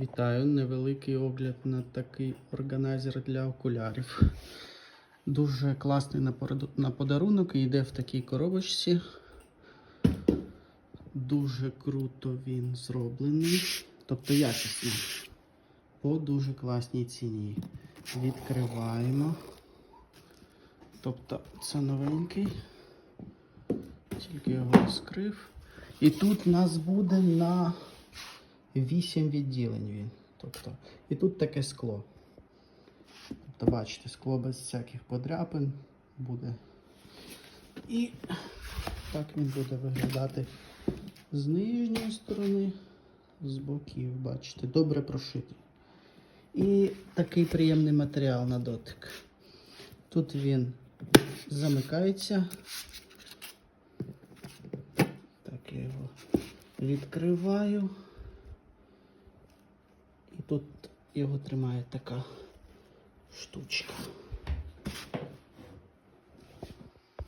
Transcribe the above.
Вітаю! Невеликий огляд на такий органайзер для окулярів. Дуже класний на подарунок і йде в такій коробочці. Дуже круто він зроблений. Тобто якісний. По дуже класній ціні. Відкриваємо. Тобто це новенький. Тільки його розкрив. І тут у нас буде на 8 відділень він. Тобто, і тут таке скло. Тобто, бачите, скло без всяких подряпин буде. І так він буде виглядати з нижньої сторони, з боків, бачите, добре прошитий. І такий приємний матеріал на дотик. Тут він замикається. Так, я його відкриваю. Тут його тримає така штучка.